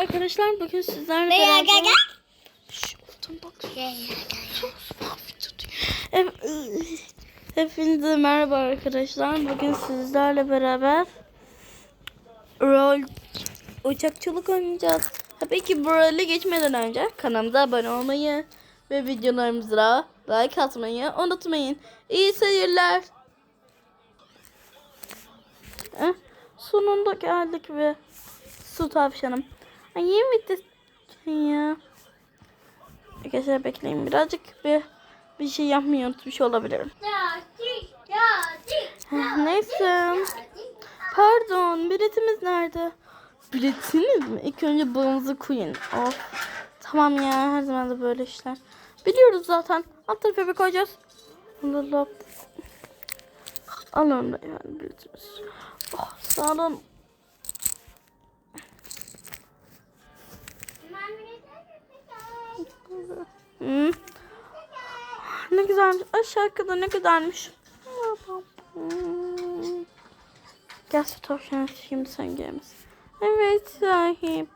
arkadaşlar bugün sizlerle beraber... gel gel. Şş, oradan bak. Hepinize merhaba arkadaşlar. Bugün sizlerle beraber rol uçakçılık oynayacağız. Tabii ki bu role geçmeden önce kanalımıza abone olmayı ve videolarımıza like atmayı unutmayın. İyi seyirler. Eh, sonunda geldik ve su tavşanım. Ay yeni bitti ya. Arkadaşlar bekleyin birazcık bir bir şey yapmayı unutmuş olabilirim. Neyse. Pardon biletimiz nerede? Biletiniz mi? İlk önce bağımızı koyun. Of. Tamam ya her zaman da böyle işler. Biliyoruz zaten. Alt tarafa bir koyacağız. Allah Allah. Alın da yani biletimiz. Oh sağ olun. Hmm. Ne güzelmiş. Ay şarkıda ne güzelmiş. Hmm. Gel su tavşanı şimdi sen gelmesin. Evet sahip.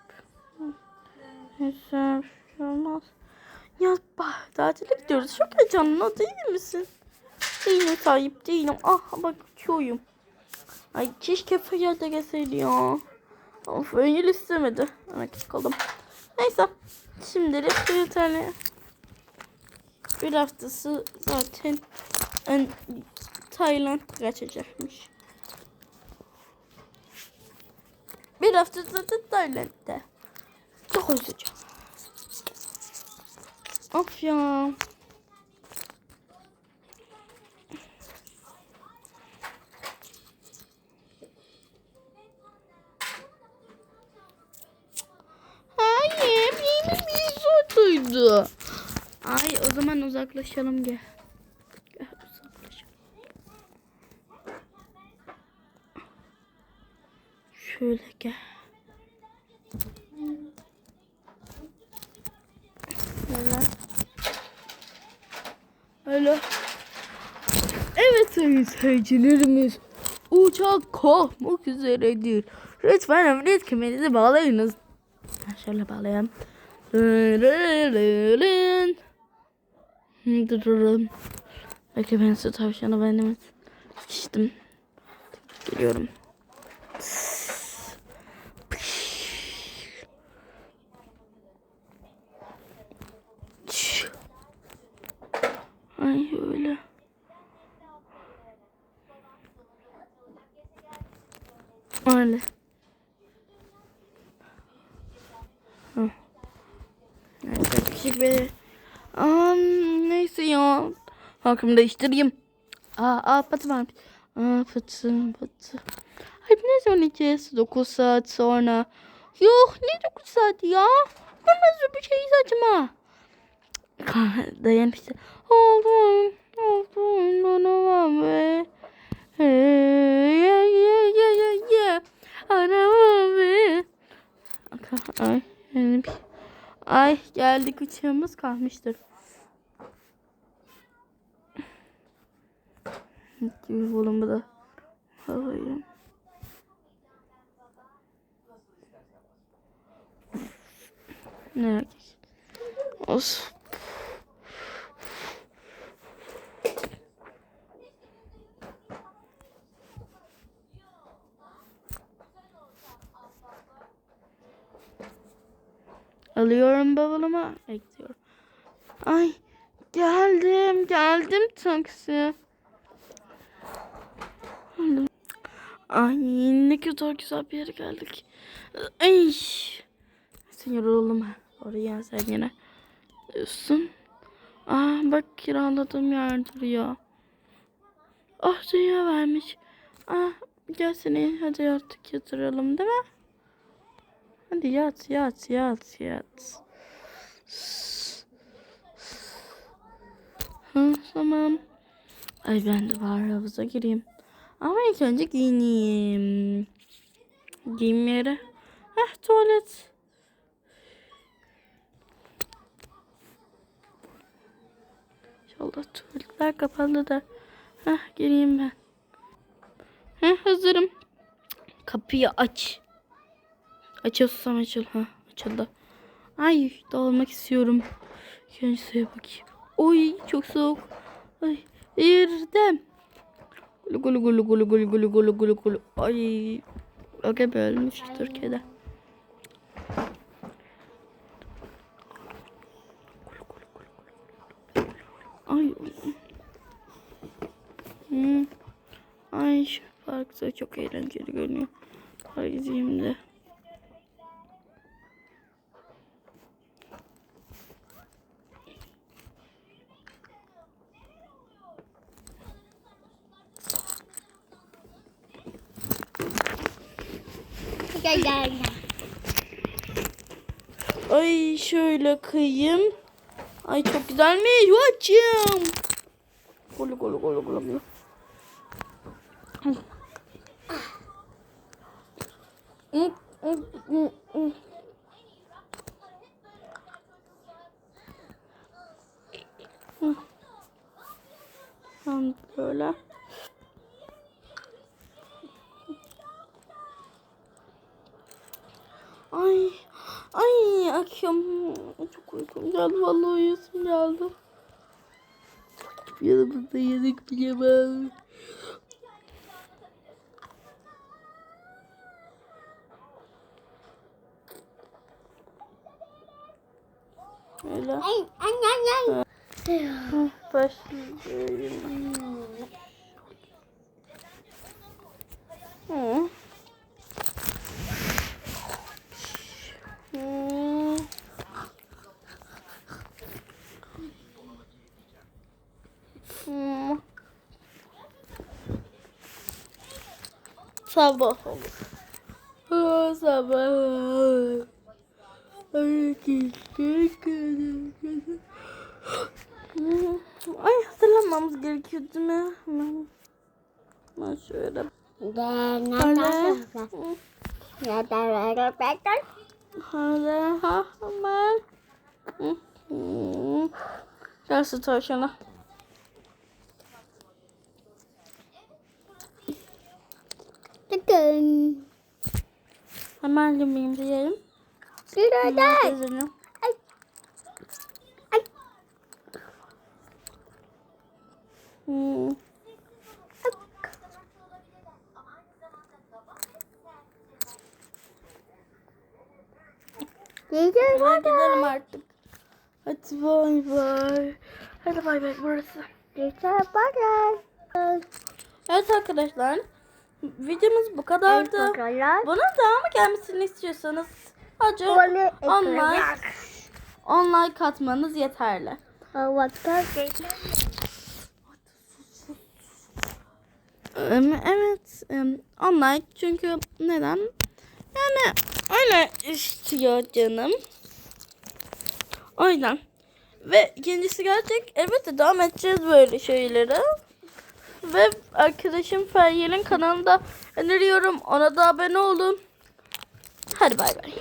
Güzel şey olmaz. Ya bak tatile gidiyoruz. Çok heyecanlı değil misin? Değilim sahip değilim. Ah bak uçuyorum. Ay keşke Feyyal de gelseydi ya. Of Feyyal istemedi. Merak kaldım. Neyse. Şimdilik bir tane bir haftası zaten en, Tayland kaçacakmış. Bir hafta zaten Tayland'da. Çok özleyeceğim. Of ya. Hayır, benim bir zotuydu. Ay o zaman uzaklaşalım gel. Gel uzaklaşalım. Şöyle gel. Böyle. Öyle. Evet sayın seyircilerimiz. Uçak kalkmak üzeredir. Lütfen emniyet kemerinizi bağlayınız. Şöyle bağlayalım. Durun. Bekle ben su tavşanı benim sıkıştım. Geliyorum. Ay öyle. Öyle. Hı. Neyse küçük bir... Aa, neyse ya. Hakkımı değiştireyim. Aa, aa patı varmış. Aa, patı, patı. Ay ne zaman yiyeceğiz? 9 saat sonra. Yok ne 9 saat ya? Bu nasıl bir şey saçma? Dayan işte. Oldum, oldum, oldum be. Yeah. Araba be. Ay, Ay geldik uçağımız kalmıştır. Oğlum bu da. Havayı. Ne? Olsun. Alıyorum bavulumu. Ekliyorum. Ay geldim geldim taksi. Ay ne kadar güzel bir yere geldik. Ay. Sen yoruldum. Oraya sen yine. Diyorsun. Ah bak kiraladığım yer duruyor. Ah dünya vermiş. Ah gel seni hadi artık yatıralım değil mi? Hadi yat yat yat yat. Hı, tamam. Ay ben de var havuza gireyim. Ama ilk önce giyineyim. Giyim yeri. Heh tuvalet. İnşallah tuvaletler kapalı da. Heh gireyim ben. Heh hazırım. Kapıyı aç. Açıyorsam açıl. Ha, açıldı. Ay dağılmak istiyorum. Kendisine bakayım. Oy çok soğuk. Ay İrdem. Gulu gulu gulu gulu gulu gulu gulu gulu. Ay. Aga bölmüş Türkiye'de. Ay. Hmm. Ay şu parkta çok eğlenceli görünüyor. Ay izleyeyim de. Gel gel gel. Ay şöyle kıyım. Ay çok güzelmiş. Watch'ım. Golu golu golu golu. Böyle. Ay, ay akşam çok uykum geldi. Vallahi uyuyorsun geldi. Yanımızda yedik bilemem. Öyle. Ay ay ay ay. Başlayayım. Hı. sabah olur. O sabah olur. Ay hatırlamamız gerekiyor değil mi? Ben şöyle. Hadi. Hadi. Gelsin tavşana. Tıkın. Hemen yemeğimizi yiyelim. Gezelim. Ay. Ay. Hı. Gidelim Hadi gidelim artık. Hadi bay bay. Hadi bay bay burası. Gidelim hadi. Evet arkadaşlar. Videomuz bu kadardı. Bakalım. Buna devamı gelmesini istiyorsanız Böyle online, online katmanız yeterli. Em, Evet, online çünkü neden? Yani öyle istiyor canım. O yüzden. Ve ikincisi gerçek. Elbette devam edeceğiz böyle şeylere. Ve arkadaşım Feryal'in kanalında öneriyorum. Ona da abone olun. Hadi bay bay.